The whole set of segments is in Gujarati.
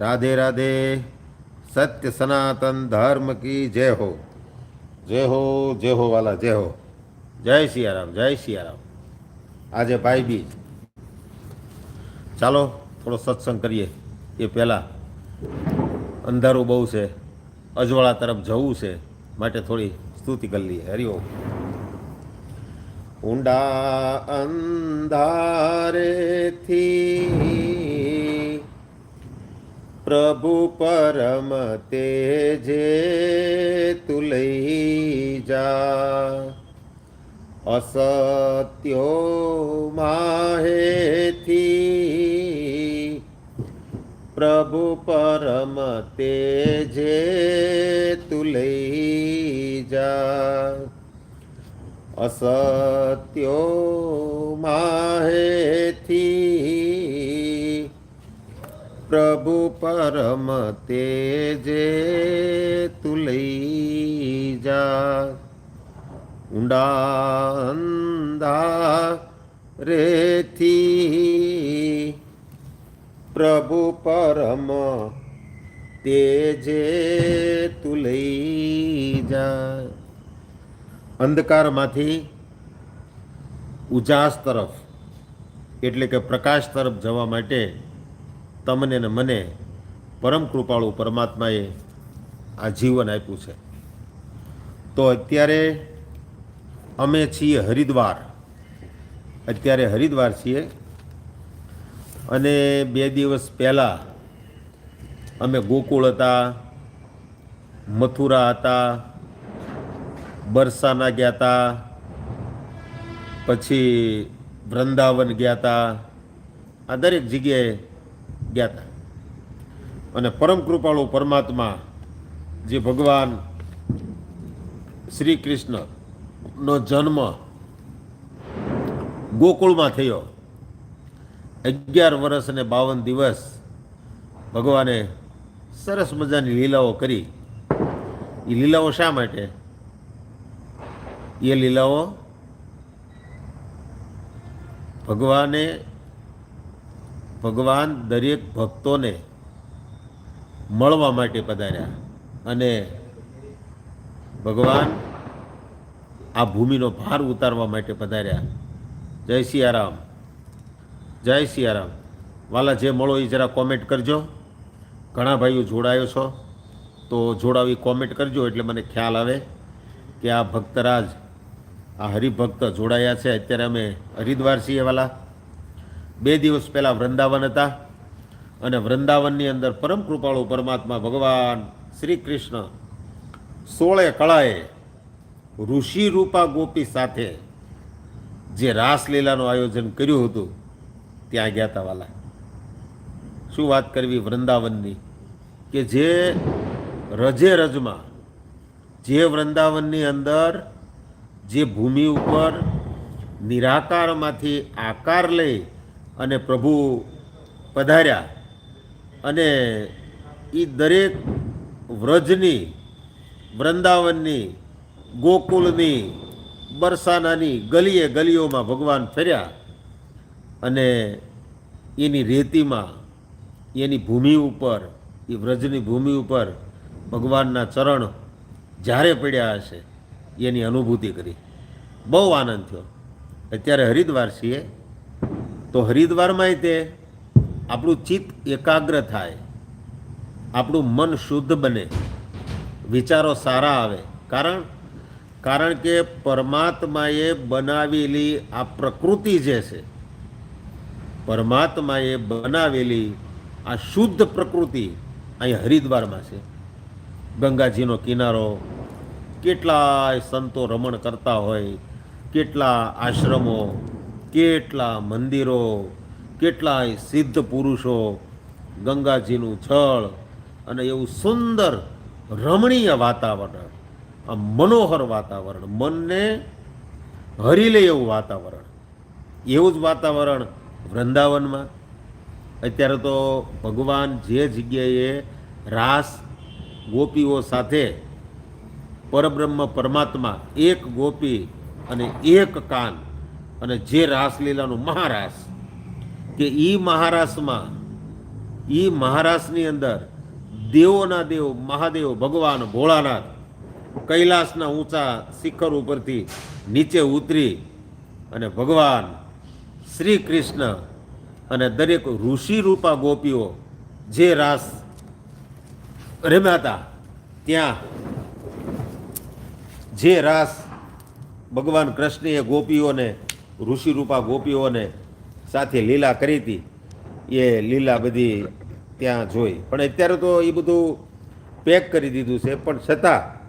રાધે રાધે, સત્ય સનાતન ધર્મ કી જય હો. જય હો જય હો વાલા, જય હો. જય સિયારામ જય સિયારામ. આજે ભાઈ બીજ ચાલો, થોડો સત્સંગ કરીએ. એ પહેલાં અંધારું બહુ છે. અજવાળા તરફ જવું છે. માટે થોડી સ્તુતિ કરી લઈએ. હરિઓમ ઊંડા અંધારેથી પ્રભુ પરમ તેજે તું લઈ જા અસત્યો માહેથી પ્રભુ પરમ તેજે તું પ્રભુ પરમ તેજે તુલઈ જા. ઊંડા રેથી પ્રભુ પરમ તેજે તુલઈ જા. અંધકારમાંથી ઉજાસ તરફ, એટલે કે પ્રકાશ તરફ જવા માટે તમને ને મને પરમ કૃપાળુ પરમાત્માએ આ જીવન આપ્યું છે. તો અત્યારે અમે છીએ હરિદ્વાર. અત્યારે હરિદ્વાર છીએ અને બે દિવસ પહેલાં અમે ગોકુળ હતા, મથુરા હતા, બરસાના ગયા હતા, પછી વૃંદાવન ગયા હતા. આ દરેક જગ્યાએ ગયા હતા. અને પરમ કૃપાળુ પરમાત્મા જે ભગવાન શ્રી કૃષ્ણનો જન્મ ગોકુળમાં થયો, અગિયાર વર્ષ અને બાવન દિવસ ભગવાને સરસ મજાની લીલાઓ કરી. એ લીલાઓ શા માટે? એ લીલાઓ ભગવાને ભગવાન દરેક ભક્તોને મળવા માટે પધાર્યા અને ભગવાન આ ભૂમિનો ભાર ઉતારવા માટે પધાર્યા. જય સિયારામ. જય સિયારામ. વાલા જે મળો એ જરા કોમેન્ટ કરજો. ઘણા ભાઈઓ જોડાયો છો. તો જોડાવી કોમેન્ટ કરજો એટલે મને ખ્યાલ આવે કે આ ભક્તરાજ, આ હરિભક્ત જોડાયા છે. અત્યારે અમે હરિદ્વાર છીએ વાલા. બે દિવસ પહેલાં વૃંદાવન હતા અને વૃંદાવનની અંદર પરમ કૃપાળુ પરમાત્મા ભગવાન શ્રી કૃષ્ણ સોળે કળાએ ઋષિ રૂપા ગોપી સાથે જે રાસલીલાનું આયોજન કર્યું હતું, ત્યાં ગયા હતા વાલા. શું વાત કરવી વૃંદાવનની? કે જે રજે રજમાં, જે વૃંદાવનની અંદર જે ભૂમિ ઉપર નિરાકારમાંથી આકાર લઈ અને પ્રભુ પધાર્યા. અને એ દરેક વ્રજની, વૃંદાવનની, ગોકુળની, બરસાનાની ગલીએ ગલીઓમાં ભગવાન ફેર્યા અને એની રેતીમાં, એની ભૂમિ ઉપર, એ વ્રજની ભૂમિ ઉપર ભગવાનના ચરણ જ્યારે પડ્યા હશે, એની અનુભૂતિ કરી. બહુ આનંદ થયો. અત્યારે હરિદ્વાર છીએ. તો હરિદ્વારમાં તે આપણું ચિત્ત એકાગ્ર થાય, આપણું મન શુદ્ધ બને, વિચારો સારા આવે. કારણ કારણ કે પરમાત્માએ બનાવેલી આ પ્રકૃતિ જે છે, પરમાત્માએ બનાવેલી આ શુદ્ધ પ્રકૃતિ અહીં હરિદ્વારમાં છે. ગંગાજીનો કિનારો, કેટલાય સંતો રમણ કરતા હોય, કેટલા આશ્રમો કેટલા મંદિરો, કેટલાય સિદ્ધ પુરુષો ગંગાજીનું છળ અને એવું સુંદર રમણીય વાતાવરણ, આ મનોહર વાતાવરણ, મનને હરી લે એવું વાતાવરણ. એવું જ વાતાવરણ વૃંદાવનમાં. અત્યારે તો ભગવાન જે જગ્યાએ રાસ ગોપીઓ સાથે પરબ્રહ્મ પરમાત્મા, એક ગોપી અને એક કાન અને જે રાસલીલાનું મહારાસ કે એ મહારાસમાં એ મહારાસની અંદર દેવોના દેવ, મહાદેવ, ભગવાન, ભોળાનાથ, કૈલાસના ઊંચા શિખર ઉપરથી નીચે ઉતરી અને ભગવાન શ્રી કૃષ્ણ અને દરેક ઋષિ રૂપા ગોપીઓ જે રાસ રમ્યા હતા, ત્યાં જે રાસ ભગવાન કૃષ્ણએ ગોપીઓને ઋષિરૂપા ગોપીઓને સાથે લીલા કરી હતી. એ લીલા બધી ત્યાં જોઈ. પણ અત્યારે તો એ બધું પેક કરી દીધું છે. પણ છતાં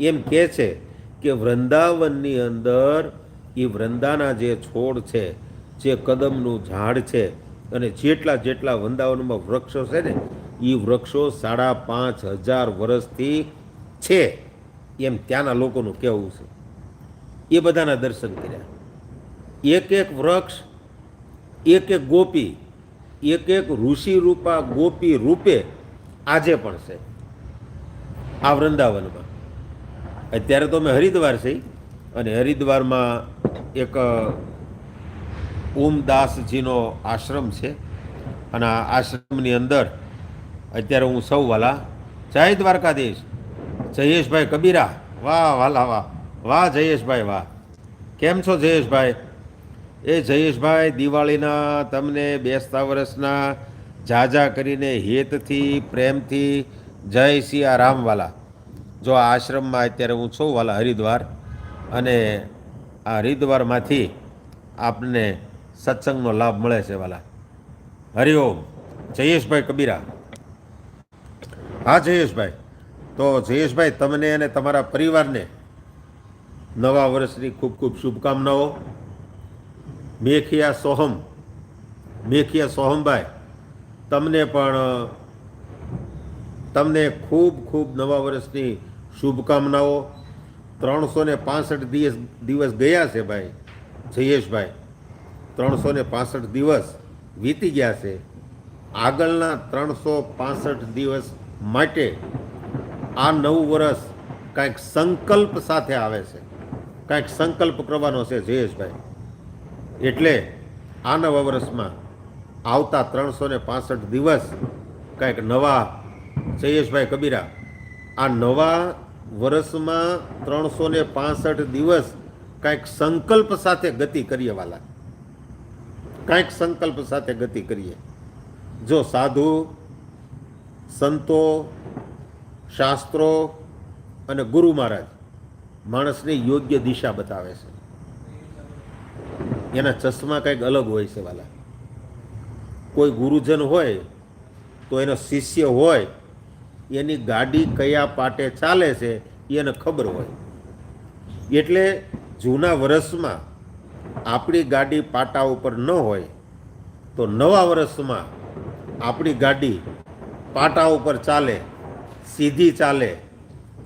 એમ કહે છે કે વૃંદાવનની અંદર એ વૃંદાના જે છોડ છે, જે કદમનું ઝાડ છે અને જેટલા જેટલા વૃંદાવનમાં વૃક્ષો છે ને એ વૃક્ષો સાડા પાંચ હજાર વર્ષથી છે. એમ ત્યાંના લોકોનું કહેવું છે. એ બધાના દર્શન કર્યા. એક એક વૃક્ષ, એક એક ગોપી, એક એક ઋષિ રૂપા ગોપી રૂપે આજે પણ છે આ વૃંદાવનમાં. અત્યારે તો અમે હરિદ્વાર છે અને હરિદ્વારમાં એક ઓમદાસજીનો આશ્રમ છે અને આ આશ્રમની અંદર અત્યારે હું સૌ વાલા. જય દ્વારકાધીશ. જયેશભાઈ કબીરા. વાહ, વાલા, વાહ. વાહ, જયેશભાઈ, વાહ. કેમ છો જયેશભાઈ? એ જયેશભાઈ દિવાળીના તમને બેસતા વર્ષના જાજા કરીને હેતથી, પ્રેમથી જય સિયા રામવાલા. જો આ આશ્રમમાં અત્યારે હું છું વાલા હરિદ્વાર, અને આ હરિદ્વારમાંથી આપને સત્સંગનો લાભ મળે છે વાલા. હરિઓમ, જયેશભાઈ કબીરા. હા, જયેશભાઈ. તો જયેશભાઈ, તમને અને તમારા પરિવારને નવા વર્ષની ખૂબ ખૂબ શુભકામનાઓ. મેખિયા સોહમ, મેખિયા સોહમભાઈ, તમને પણ તમને ખૂબ ખૂબ નવા વર્ષની શુભકામનાઓ. ત્રણસો ને પાસઠ દિવસ દિવસ ગયા છે ભાઈ, જયેશભાઈ. ત્રણસો ને પાસઠ દિવસ વીતી ગયા છે. આગળના ત્રણસો પાસઠ દિવસ માટે આ નવું વર્ષ કાંઈક સંકલ્પ સાથે આવે છે. કાંઈક સંકલ્પ કરવાનો છે જયેશભાઈ. એટલે આ નવા વર્ષમાં આવતા ત્રણસો ને પાસઠ દિવસ કાંઈક નવા જયેશભાઈ કબીરા, આ નવા વર્ષમાં ત્રણસો ને પાસઠ દિવસ કાંઈક સંકલ્પ સાથે ગતિ કરીએ વાલા. કાંઈક સંકલ્પ સાથે ગતિ કરીએ. જો સાધુ, સંતો, શાસ્ત્રો અને ગુરુ મહારાજ માણસને યોગ્ય દિશા બતાવે છે. એના ચશ્મા કંઈક અલગ હોય છે વાલા. કોઈ ગુરુજન હોય, તો એનો શિષ્ય હોય, એની ગાડી કયા પાટે ચાલે છે, એને ખબર હોય. એટલે જૂના વર્ષમાં આપણી ગાડી પાટા ઉપર ન હોય, તો નવા વર્ષમાં આપણી ગાડી પાટા ઉપર ચાલે, સીધી ચાલે,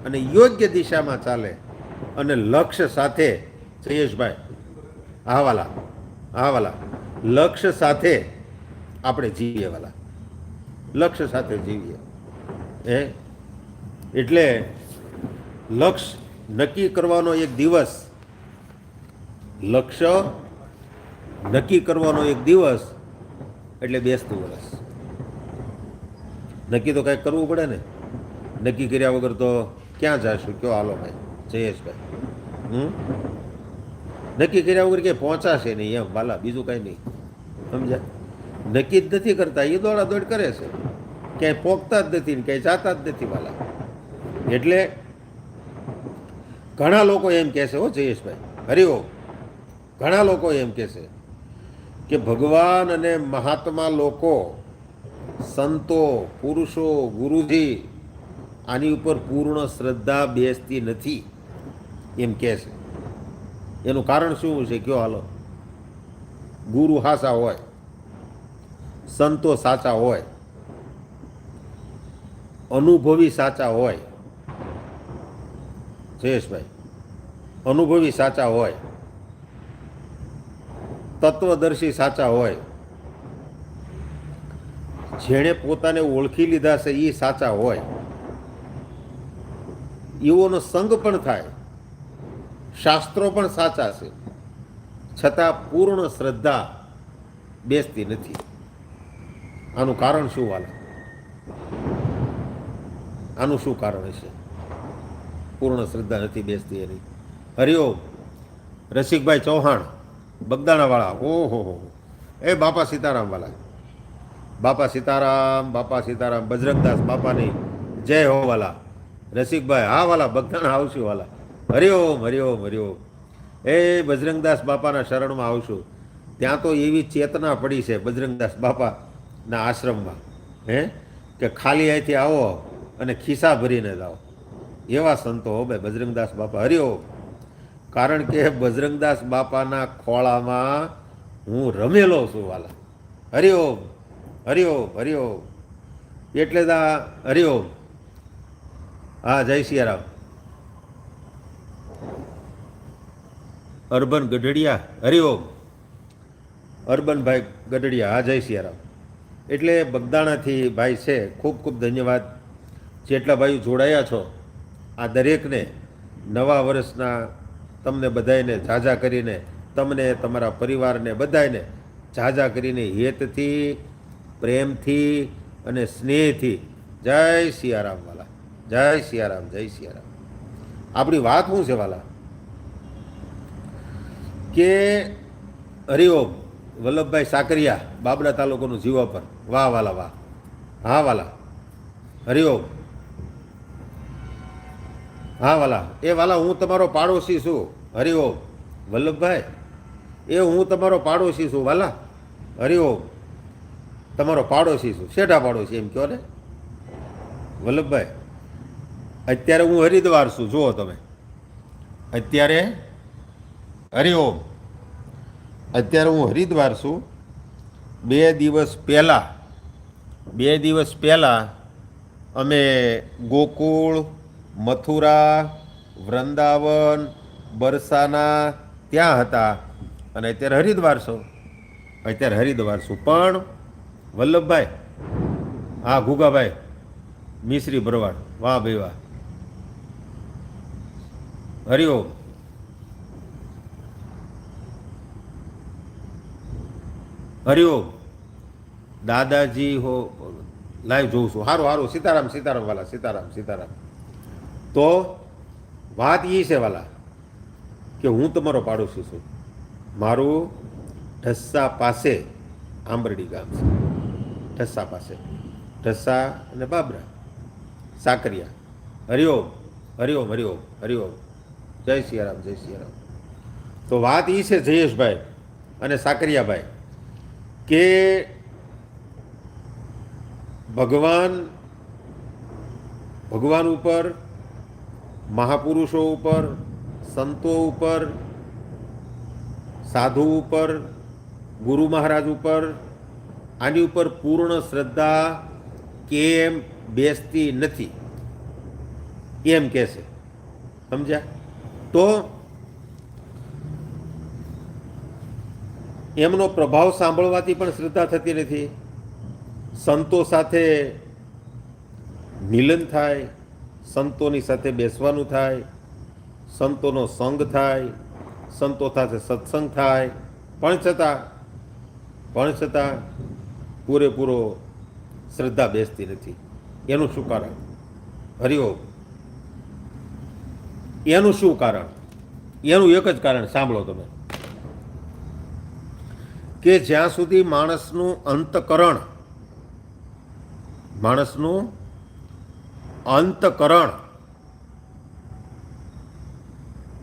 અને યોગ્ય દિશામાં ચાલે, અને લક્ષ્ય સાથે જયેશભાઈ હા વાલા હા વાલા. લક્ષ્ય સાથે આપણે જીવીએ વાલા. લક્ષ્ય સાથે જીવીએ. હે? એટલે લક્ષ્ય નક્કી કરવાનો એક દિવસ, લક્ષ્ય નક્કી કરવાનો એક દિવસ, એટલે બેસતું વર્ષ નક્કી તો કંઈક કરવું પડે ને? નક્કી કર્યા વગર તો ક્યાં જશું? કયો હાલો ભાઈ? જયેશભાઈ. હમ? નક્કી કર્યા વગર કે પહોંચાશે નહીં એમ, વાલા, બીજું કાંઈ નહીં. સમજ્યા? નક્કી જ નથી કરતા, એ દોડા દોડ કરે છે. ક્યાંય પોગતા જ નથી ને ક્યાંય જાતા જ નથી, વાલા. એટલે ઘણા લોકો એમ કહેશે હો, જયેશભાઈ હરિઓ ઘણા લોકો એમ કહેશે કે ભગવાન અને મહાત્મા લોકો, સંતો, પુરુષો, ગુરુજી, આની ઉપર પૂર્ણ શ્રદ્ધા બેસતી નથી, એમ કહે છે. એનું કારણ શું છે કયો હાલો? ગુરુ હાસા હોય, સંતો સાચા હોય, અનુભવી સાચા હોય, જયેશભાઈ, અનુભવી સાચા હોય, તત્વદર્શી સાચા હોય, જેણે પોતાને ઓળખી લીધા છે એ સાચા હોય એઓનો સંગ પણ થાય. શાસ્ત્રો પણ સાચા છે. છતાં પૂર્ણ શ્રદ્ધા બેસતી નથી. આનું કારણ શું વાલા? આનું શું કારણ હશે? પૂર્ણ શ્રદ્ધા નથી બેસતી એની. હરિઓમ રસિકભાઈ ચૌહાણ, બગદાણાવાળા, ઓહો, હો એ બાપા સીતારામવાલા બાપા સીતારામ બાપા સીતારામ, બજરંગદાસ બાપાની જય હો વાલા. રસિકભાઈ હા વાલા બગદાણા આવશું વાલા. હરિઓમ હરિઓમ હરિઓમ એ બજરંગદાસ બાપાના શરણમાં આવશું ત્યાં તો એવી ચેતના પડી છે બજરંગદાસ બાપાના આશ્રમમાં. હે? કે ખાલી અહીંથી આવો અને ખિસ્સા ભરીને જાઓ એવા સંતો હો ભાઈ બજરંગદાસ બાપા. હરિઓમ કારણ કે બજરંગદાસ બાપાના ખોળામાં હું રમેલો છું વાલા. હરિઓમ હરિઓમ હરિઓમ એટલે દા હરિઓમ હા, જય સિયારામ. અર્બન ગઢડિયા હરિઓમ અર્બનભાઈ ગઢડિયા, હા, જય સિયારામ. એટલે બગદાણાથી ભાઈ છે, ખૂબ ખૂબ ધન્યવાદ. જેટલા ભાઈઓ જોડાયા છો, આ દરેકને નવા વર્ષના તમને બધાને ઝાઝા કરીને, તમને, તમારા પરિવારને બધાને ઝાઝા કરીને હેતથી, પ્રેમથી અને સ્નેહથી જય સિયારામ વાલા. જય સિયારામ જય સિયારામ. આપણી વાત શું છે વાલા? કે હરિઓમ, વલ્લભભાઈ સાકરિયા બાબરા તાલુકાનું જીવા પર વાહ, વાલા, વાહ. હા, વાલા. હરિઓમ. હા, વાલા. એ, વાલા, હું તમારો પાડોશી છું. હરિઓમ. વલ્લભભાઈ, એ, હું તમારો પાડોશી છું, વાલા. હરિઓમ. તમારો પાડોશી છું. શેઠા પાડોશી એમ કહો ને? વલ્લભભાઈ, અત્યારે હું હરિદ્વાર છું. જુઓ તમે. અત્યારે હરિઓમ અત્યારે હું હરિદ્વાર છું. બે દિવસ પહેલાં, બે દિવસ પહેલાં અમે ગોકુળ, મથુરા, વૃંદાવન, બરસાના ત્યાં હતા અને અત્યારે હરિદ્વાર છું. અત્યારે હરિદ્વાર છું. પણ વલ્લભભાઈ, હા ગુગાભાઈ મિશ્રી ભરવાડ, વાહ ભાઈ વાહ. હરિઓમ હરિઓમ દાદાજી હો, લાઈવ જોઉં છું. સારું સારું સીતારામ સીતારામ વાલા, સીતારામ સીતારામ. તો વાત એ છે વાલા, કે હું તમારો પાડોશી છું. મારું ઢસ્સા પાસે આંબરડી ગામ છે. ઢસ્સા પાસે. ઢસ્સા અને બાબરા. સાકરિયા. હરિઓમ હરિઓમ હરિઓમ હરિઓમ જય સિયારામ જય સિયારામ. તો વાત એ છે જયેશભાઈ અને સાકરિયાભાઈ. કે ભગવાન ભગવાન ઉપર, મહાપુરુષો ઉપર, સંતો ઉપર, સાધુ ઉપર, ગુરુ મહારાજ ઉપર, આની ઉપર પૂર્ણ શ્રદ્ધા કેમ બેસતી નથી? એમ કહેશે? સમજ્યા? તો એમનો પ્રભાવ સાંભળવાથી પણ શ્રદ્ધા થતી નથી. સંતો સાથે મિલન થાય, સંતોની સાથે બેસવાનું થાય, સંતોનો સંગ થાય, સંતો સાથે સત્સંગ થાય. પણ છતાં પણ છતાં પૂરેપૂરો શ્રદ્ધા બેસતી નથી. એનું શું કારણ? હરિઓમ. એનું શું કારણ? એનું એક જ કારણ સાંભળો તમે. કે જ્યાં સુધી માણસનું અંતકરણ માણસનું અંતકરણ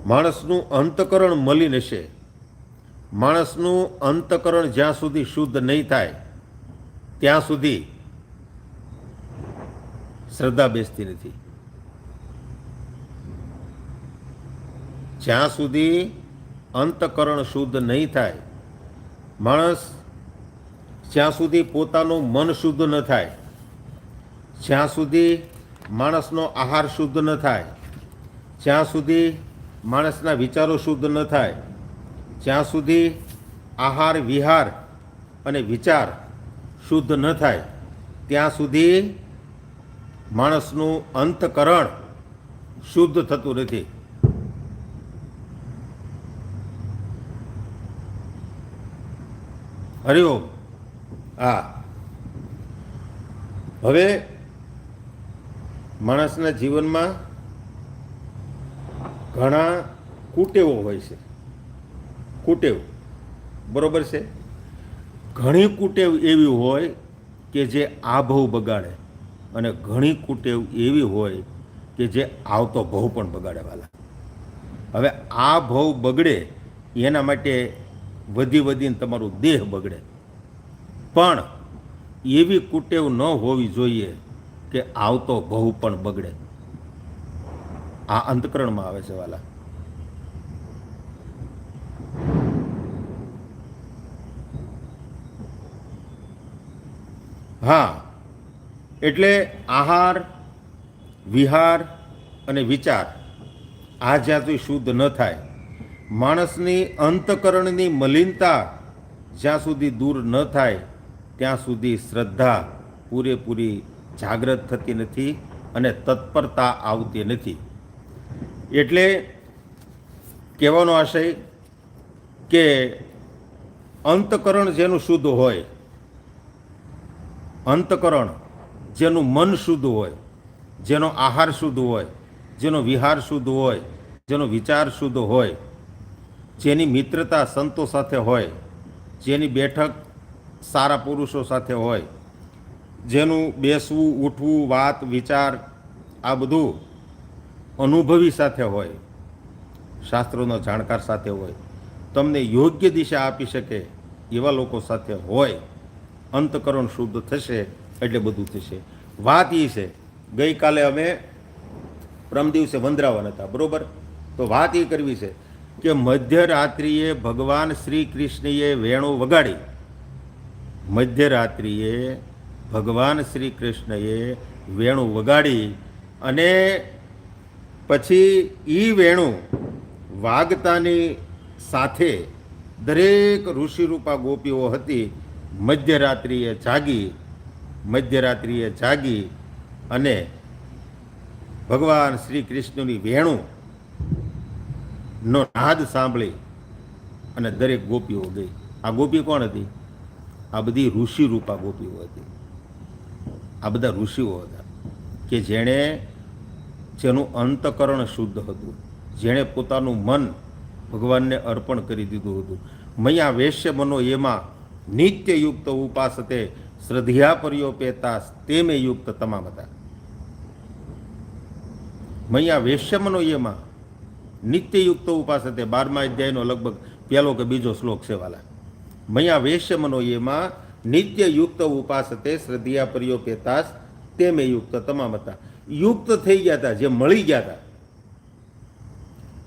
માણસનું અંતકરણ મલિન નશે માણસનું અંતકરણ જ્યાં સુધી શુદ્ધ નહીં થાય, ત્યાં સુધી શ્રદ્ધા બેસતી નથી. જ્યાં સુધી અંતકરણ શુદ્ધ નહીં થાય માણસ જ્યાં સુધી પોતાનું મન શુદ્ધ ન થાય, જ્યાં સુધી માણસનો આહાર શુદ્ધ ન થાય, જ્યાં સુધી માણસના વિચારો શુદ્ધ ન થાય, જ્યાં સુધી આહાર, વિહાર અને વિચાર શુદ્ધ ન થાય, ત્યાં સુધી માણસનું અંતકરણ શુદ્ધ થતું નથી. હરિઓમ હા. હવે માણસના જીવનમાં ઘણા કુટેવો હોય છે. કુટેવ. બરોબર છે? ઘણી કુટેવ એવી હોય કે જે આ ભવ બગાડે અને ઘણી કુટેવ એવી હોય કે જે આવતો ભવ પણ બગાડે વાલા. હવે આ ભવ બગડે એના માટે વધી વધીને તમારું દેહ બગડે. પણ એવી કુટેવ ન હોવી જોઈએ કે આવતો બહુ પણ બગડે. આ અંતકરણમાં આવે છે વાલા. હા, એટલે આહાર, વિહાર અને વિચાર આ જ્યાં સુધી શુદ્ધ ન થાય. માણસની અંતકરણની મલિનતા જ્યાં સુધી દૂર ન થાય, ત્યાં સુધી શ્રદ્ધા પૂરેપૂરી જાગ્રત થતી નથી અને તત્પરતા આવતી નથી. એટલે કહેવાનો આશય કે અંતકરણ જેનું શુદ્ધ હોય, અંતકરણ જેનું મન શુદ્ધ હોય, જેનો આહાર શુદ્ધ હોય, જેનો વિહાર શુદ્ધ હોય, જેનો વિચાર શુદ્ધ હોય જેની મિત્રતા સંતો સાથે હોય, જેની બેઠક સારા પુરુષો સાથે હોય, જેનું બેસવું, ઉઠવું, વાત, વિચાર આ બધું અનુભવી સાથે હોય, શાસ્ત્રોનો જાણકાર સાથે હોય, તમને યોગ્ય દિશા આપી શકે એવા લોકો સાથે હોય, અંતકરણ શુદ્ધ થશે એટલે બધું થશે. વાત એ છે, ગઈકાલે અમે પ્રમ દિવસે વંદરાવન હતા, બરાબર? તો વાત એ કરવી છે કે મધ્યરાત્રિએ ભગવાન શ્રી કૃષ્ણએ વેણુ વગાડી. મધ્યરાત્રિએ ભગવાન શ્રી કૃષ્ણએ વેણુ વગાડી અને પછી એ વેણુ વાગતાની સાથે દરેક ઋષિરૂપા ગોપીઓ હતી, મધ્યરાત્રિએ જાગી મધ્યરાત્રિએ જાગી અને ભગવાન શ્રી કૃષ્ણની વેણુ નો નાદ સાંભળી અને દરેક ગોપીઓ ગઈ. આ ગોપી કોણ હતી? આ બધી ઋષિ રૂપા ગોપીઓ હતી. આ બધા ઋષિઓ હતા કે જેણે જેનું અંતકરણ શુદ્ધ હતું. જેણે પોતાનું મન ભગવાનને અર્પણ કરી દીધું હતું. મૈયા વેશ્ય મનો એમાં નિત્યયુક્ત ઉપાસતે શ્રદ્ધ્યા પર્યોપેતા તેમે યુક્ત તમામ હતા. મૈયા વેશ્યમનો એમાં નિત્યયુક્ત ઉપાસતે બારમા અધ્યાયનો લગભગ પહેલો કે બીજો શ્લોક છે વાલા. મૈયા વેશ્યમનો એમાં નિત્યયુક્ત ઉપાસતે શ્રદ્ધિયા પર્યો પેતાસ તે મેં યુક્ત તમામ હતા યુક્ત થઈ ગયા હતા જે મળી ગયા હતા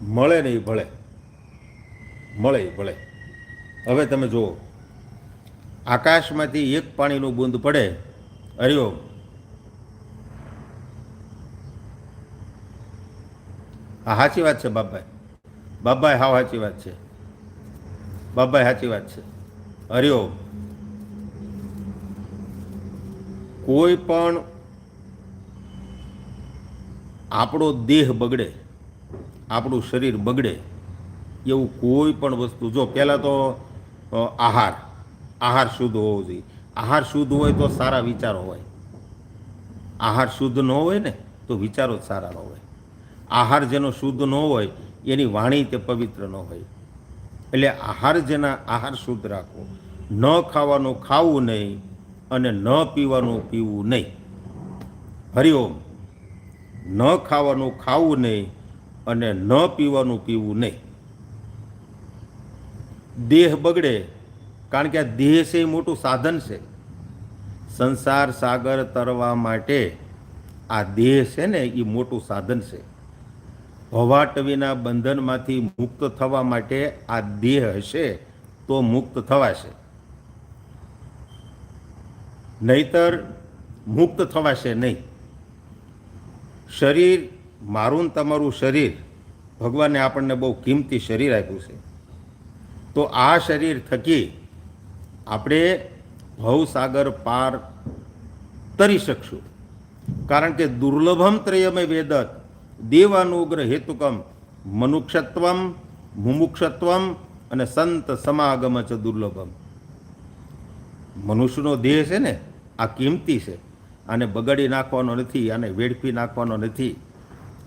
મળે નહીં ભળે. મળે ભળે. હવે તમે જુઓ. આકાશમાંથી એક પાણીનું બૂંદ પડે. હરિઓમ હા સાચી વાત છે, બાપભાઈ. બાબાઈ હાવ સાચી વાત છે. બાપભાઈ સાચી વાત છે. હરિઓમ કોઈ પણ આપણો દેહ બગડે, આપણું શરીર બગડે, એવું કોઈ પણ વસ્તુ, જો પહેલાં તો આહાર. આહાર શુદ્ધ હોવો જોઈએ. આહાર શુદ્ધ હોય તો સારા વિચારો હોય. આહાર શુદ્ધ ન હોય ને, તો વિચારો જ સારા ન હોય. આહાર જેનો શુદ્ધ ન હોય, એની વાણી તે પવિત્ર ન હોય. એટલે આહાર જેના આહાર શુદ્ધ રાખવો. ન ખાવાનું ખાવું નહીં અને ન પીવાનું પીવું નહીં. હરિઓમ ન ખાવાનું ખાવું નહીં અને ન પીવાનું પીવું નહીં. દેહ બગડે, કારણ કે આ દેહ છે એ મોટું સાધન છે. સંસાર સાગર તરવા માટે આ દેહ છે ને એ મોટું સાધન છે. ભવાટ વિના બંધનમાંથી મુક્ત થવા માટે આ દેહ હશે તો મુક્ત થવાશે. નહીતર મુક્ત થવાશે નહીં. શરીર મારું તમારું શરીર, ભગવાને આપણને બહુ કિંમતી શરીર આપ્યું છે. તો આ શરીર થકી આપણે ભવસાગર પાર તરી શકશું. કારણ કે દુર્લભમ ત્રયમે વેદત દેવાનુગ્રહ હેતુકમ મનુક્ષત્વમ મુમુક્ષત્વમ અને સંત સમાગમ ચ દુર્લભમ. મનુષ્યનો દેહ છે ને, આ કિંમતી છે. આને બગાડી નાખવાનો નથી, આને વેડફી નાખવાનો નથી.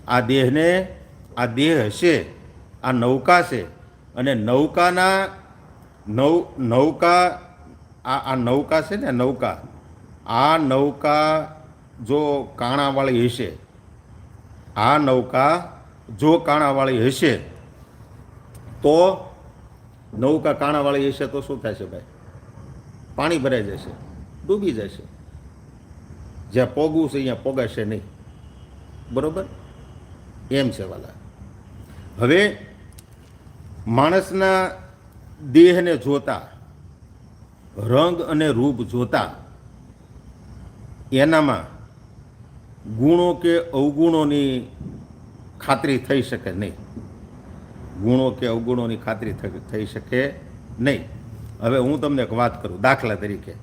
આ દેહને, આ દેહ હશે, આ નૌકા છે અને નૌકાના નૌ, નૌકા, આ આ નૌકા છે ને નૌકા, આ નૌકા જો કાણાવાળી હશે આ નૌકા જો કાણાવાળી હશે, તો નૌકા કાણાવાળી હશે તો શું થશે ભાઈ? પાણી ભરાઈ જશે, ડૂબી જશે. જ્યાં પોગવું છે અહીંયા પોગાશે નહીં. બરોબર? એમ છે વાલા. હવે માણસના દેહને જોતા, રંગ અને રૂપ જોતા, એનામાં ગુણો કે અવગુણોની ખાતરી થઈ શકે નહીં. ગુણો કે અવગુણોની ખાતરી થઈ શકે નહીં. હવે હું તમને એક વાત કરું, દાખલા તરીકે.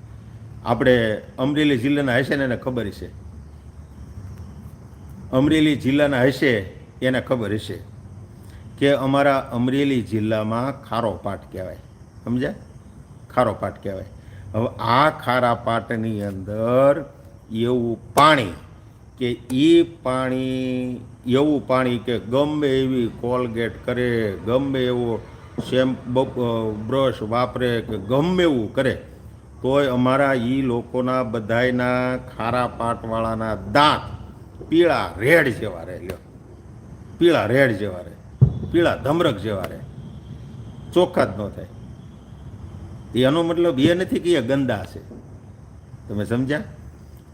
આપણે અમરેલી જિલ્લાના હશે ને એને ખબર છે અમરેલી જિલ્લાના હશે એને ખબર હશે કે અમારા અમરેલી જિલ્લામાં ખારો પાટ કહેવાય. સમજ્યા? ખારો પાટ કહેવાય. હવે આ ખારા પાટની અંદર એવું પાણી કે એ પાણી, એવું પાણી કે ગમે એવી કોલગેટ કરે, ગમે એવો શેમ્પ બ્રશ વાપરે કે ગમે એવું કરે, તોય અમારા એ લોકોના બધાયના ખારા પાટવાળાના દાંત પીળા રેડ જેવા રહે, લ્યો. પીળા રેડ જેવા રહે, પીળા ધમરક જેવા રહે. ચોખ્ખા જ ન થાય. એનો મતલબ એ નથી કે એ ગંદા છે. તમે સમજ્યા?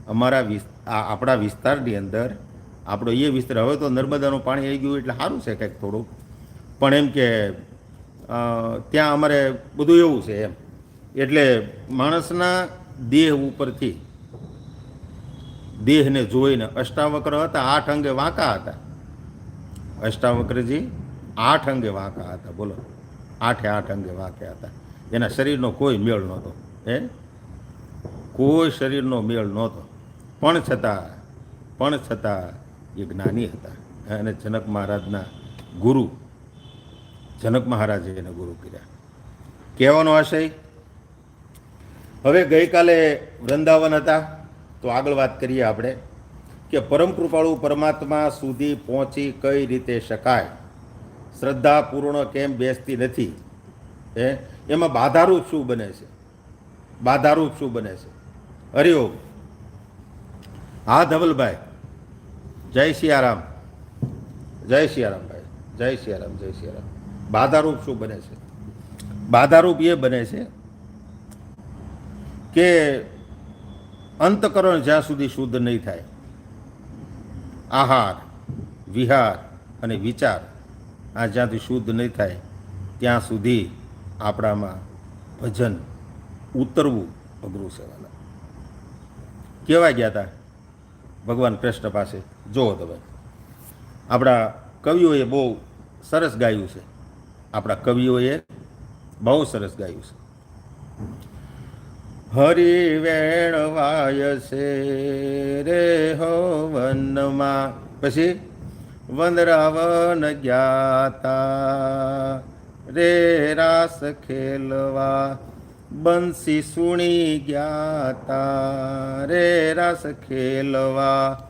અમારા વિસ આ આપણા વિસ્તારની અંદર, આપણો એ વિસ્તાર, હવે તો નર્મદાનું પાણી આવી ગયું એટલે સારું છે કંઈક થોડુંક. પણ એમ કે ત્યાં અમારે બધું એવું છે એમ. એટલે માણસના દેહ ઉપરથી, દેહને જોઈને અષ્ટાવક્ર હતા, આઠ અંગે વાંકા હતા. અષ્ટાવક્રજી આઠ અંગે વાંકા હતા, બોલો. આઠે આઠ અંગે વાંક્યા હતા. એના શરીરનો કોઈ મેળ નહોતો, હે? કોઈ શરીરનો મેળ નહોતો. પણ છતાં પણ છતાં એ જ્ઞાની હતા. અને જનક મહારાજના ગુરુ, જનક મહારાજે એને ગુરુ કર્યા. કહેવાનો આશય હવે ગઈકાલે વૃંદાવન હતા, તો આગળ વાત કરીએ આપણે, કે પરમ કૃપાળુ પરમાત્મા સુધી પહોંચી કઈ રીતે શકાય? શ્રદ્ધાપૂર્ણ કેમ બેસતી નથી? હે? એમાં બાધારૂપ શું બને છે? બાધારૂપ શું બને છે? હરિઓમ હા, ધવલભાઈ. જય સિયારામ. જય સિયારામભાઈ જય સિયારામ જય સિયારામ. બાધારૂપ શું બને છે? બાધારૂપ એ બને છે કે અંતકરણ જ્યાં સુધી શુદ્ધ નહીં થાય, આહાર, વિહાર અને વિચાર આ જ્યાંથી શુદ્ધ નહીં થાય, ત્યાં સુધી આપણામાં ભજન ઉતરવું અઘરું વાલા કેવા ગયા હતા ભગવાન કૃષ્ણ પાસે. જુઓ તમે. આપણા કવિઓએ બહુ સરસ ગાયું છે. આપણા કવિઓએ બહુ સરસ ગાયું છે. હરિવેણ વાય છે રે હો વનમાં. પછી વંદરાવન જ્ઞાતા રે રાસ ખેલવા. બંસી સુણી ગયા રે રાસ ખેલવા.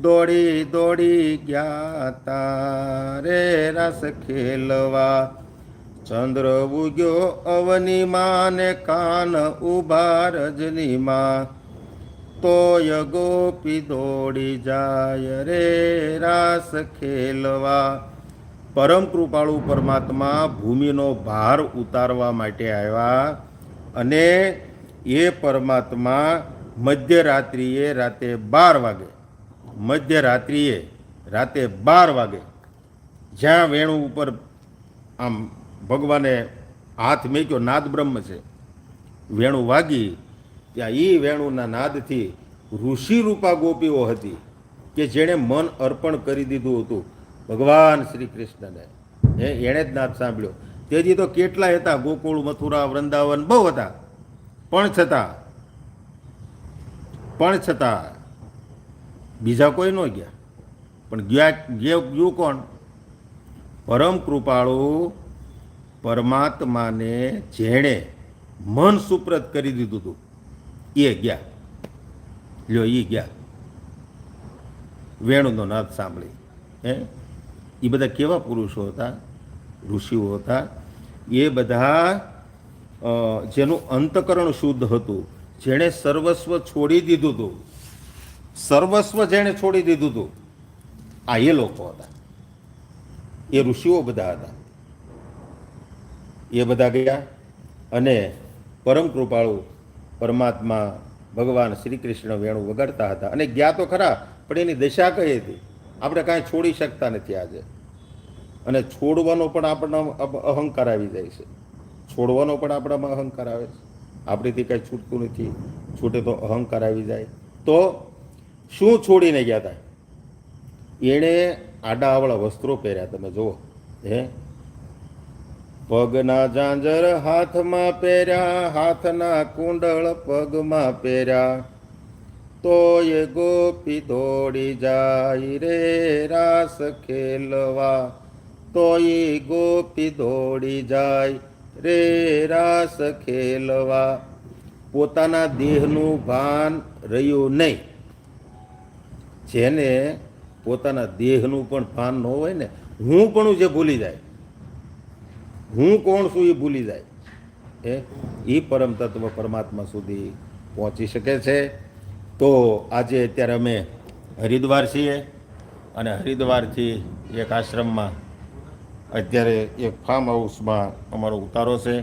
દોડી દોડી ગયા રે રાસ ખેલવા. ચંદ્ર ઉગ્યો અવનીમાં ને કાન ઊભા રજનીમાં. તોય ગોપી દોડી જાય, રે રાસ ખેલવા. પરમ કૃપાળુ પરમાત્મા ભૂમિનો ભાર ઉતારવા માટે આવ્યા. અને એ પરમાત્મા મધ્યરાત્રિએ રાતે બાર વાગે, મધ્યરાત્રિએ રાતે બાર વાગે, જ્યાં વેણુ ઉપર આમ ભગવાને હાથ મેક્યો, નાદ બ્રહ્મ છે, વેણુ વાગી, ત્યાં એ વેણુના નાદથી ઋષિ રૂપા ગોપીઓ હતી કે જેણે મન અર્પણ કરી દીધું હતું. ભગવાન શ્રી કૃષ્ણને. એ એણે જ નાદ સાંભળ્યો. તેથી તો કેટલા હતા? ગોકુળ, મથુરા, વૃંદાવન, બહુ હતા. પણ છતાં પણ છતાં, બીજા કોઈ ન ગયા. પણ ગયા, ગયું કોણ? પરમ કૃપાળુ પરમાત્માને જેણે મન સુપ્રત કરી દીધું હતું. એ ગયા. લ્યો એ ગયા. વેણુનો નાદ સાંભળી. હે? એ બધા કેવા પુરુષો હતા? ઋષિઓ હતા, એ બધા જેનું અંતકરણ શુદ્ધ હતું, જેણે સર્વસ્વ છોડી દીધું હતું. સર્વસ્વ જેણે છોડી દીધું હતું, આ એ લોકો હતા. એ ઋષિઓ બધા હતા. એ બધા ગયા અને પરમ કૃપાળુ પરમાત્મા ભગવાન શ્રી કૃષ્ણ વેણુ વગાડતા હતા. અને ગયા તો ખરા, પણ એની દશા કઈ હતી? આપણે કાંઈ છોડી શકતા નથી આજે. અને છોડવાનો પણ આપણને અહંકાર આવી જાય છે. છોડવાનો પણ આપણામાં અહંકાર આવે છે. આપણીથી કાંઈ છૂટતું નથી. છૂટે તો અહંકાર આવી જાય. તો શું છોડીને ગયા હતા એણે આડાવળા વસ્ત્રો પહેર્યા, તમે જુઓ. હે? પગના જાંજર હાથમાં પહેર્યા, હાથના કુંડળ પગમાં પહેર્યા. તો એ ગોપી દોડી જાય રે રાસ ખેલવા. તો એ ગોપી દોડી જાય રે રાસ ખેલવા. પોતાના દેહનું ભાન રહ્યું નહીં. જેને પોતાના દેહનું પણ ભાન ન હોય ને, હું પણ જે ભૂલી જાય, હું કોણ છું એ ભૂલી જાય એ એ પરમ તત્વ પરમાત્મા સુધી પહોંચી શકે છે. તો આજે અત્યારે અમે હરિદ્વાર છીએ અને હરિદ્વારથી એક આશ્રમમાં અત્યારે એક ફાર્મ હાઉસમાં અમારો ઉતારો છે.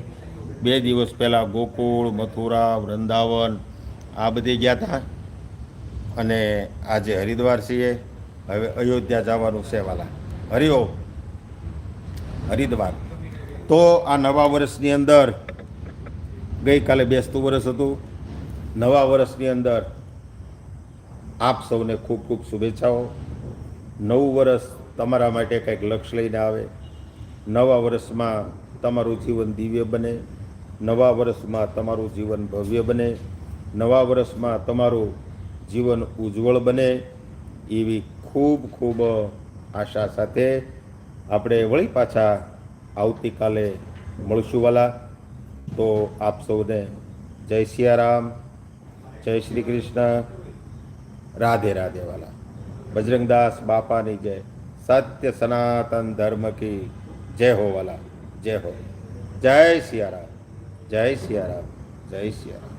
બે દિવસ પહેલાં ગોકુળ, મથુરા, વૃંદાવન આ બધે ગયા હતા અને આજે હરિદ્વાર છીએ. હવે અયોધ્યા જવાનું છે વાલા. હરિઓમ હરિદ્વાર. તો આ નવા વર્ષની અંદર ગઈકાલે બેસતું વર્ષ હતું. નવા વર્ષની અંદર આપ સૌને ખૂબ ખૂબ શુભેચ્છાઓ. નવું વર્ષ તમારા માટે કંઈક લક્ષ્ય લઈને આવે. નવા વર્ષમાં તમારું જીવન દિવ્ય બને, નવા વર્ષમાં તમારું જીવન ભવ્ય બને, નવા વર્ષમાં તમારું જીવન ઉજ્જવળ બને એવી ખૂબ ખૂબ આશા સાથે આપણે વળી પાછા આવતીકાલે મળશું વાલા. તો આપ સૌને જય સિયારામ, જય શ્રી કૃષ્ણ. રાધે રાધે વાલા. બજરંગદાસ બાપાની જય. સત્ય સનાતન ધર્મ કી જય હો વાલા જય હો. જય સિયારામ જય સિયારામ જય સિયારામ.